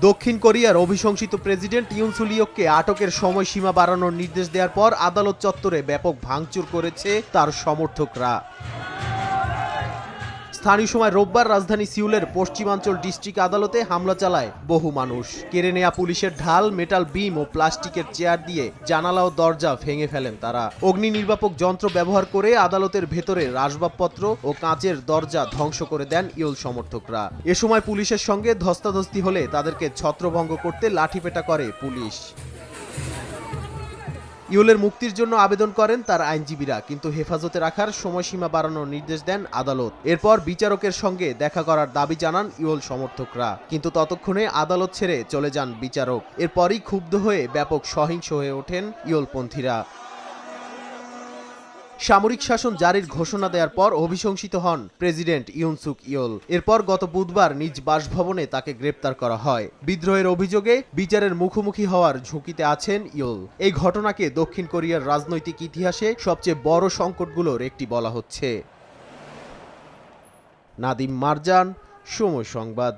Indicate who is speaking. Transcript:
Speaker 1: দক্ষিণ কোরিয়ার অভিশংসিত প্রেসিডেন্ট ইউনসুলিয়ককে আটকের সময়সীমা বাড়ানোর নির্দেশ দেওয়ার পর আদালত চত্বরে ব্যাপক ভাঙচুর করেছে তার সমর্থকরা। স্থানীয় সময় রোববার রাজধানী সিউলের পশ্চিমাঞ্চল ডিস্ট্রিক্ট আদালতে হামলা চালায় বহু মানুষ। কেড়ে নেয়া পুলিশের ঢাল, মেটাল বিম ও প্লাস্টিকের চেয়ার দিয়ে জানালা ও দরজা ভেঙে ফেলেন তারা। অগ্নি নির্বাপক যন্ত্র ব্যবহার করে আদালতের ভেতরে আসবাবপত্র ও কাঁচের দরজা ধ্বংস করে দেন ইউল সমর্থকরা। এ সময় পুলিশের সঙ্গে ধস্তাধস্তি হলে তাদেরকে ছত্রভঙ্গ করতে লাঠিপেটা করে পুলিশ। ইউলের মুক্তির জন্য আবেদন করেন তার আইনজীবীরা, কিন্তু হেফাজতে রাখার সময়সীমা বাড়ানোর নির্দেশ দেন আদালত। এরপর বিচারকের সঙ্গে দেখা করার দাবি জানান ইউল সমর্থকরা, কিন্তু ততক্ষণে আদালত ছেড়ে চলে যান বিচারক। এরপরই ক্ষুব্ধ হয়ে ব্যাপক সহিংস হয়ে ওঠেন ইউলপন্থীরা। সামরিক শাসন জারির ঘোষণা দেওয়ার পর অভিশংসিত হন প্রেসিডেন্ট ইউনসুক ইয়োল। এরপর গত বুধবার নিজ বাসভবনে তাকে গ্রেপ্তার করা হয়। বিদ্রোহের অভিযোগে বিচারের মুখোমুখি হওয়ার ঝুঁকিতে আছেন ইয়োল। এই ঘটনাকে দক্ষিণ কোরিয়ার রাজনৈতিক ইতিহাসে সবচেয়ে বড় সংকটগুলোর একটি বলা হচ্ছে। নাদিম মারজান, সময় সংবাদ।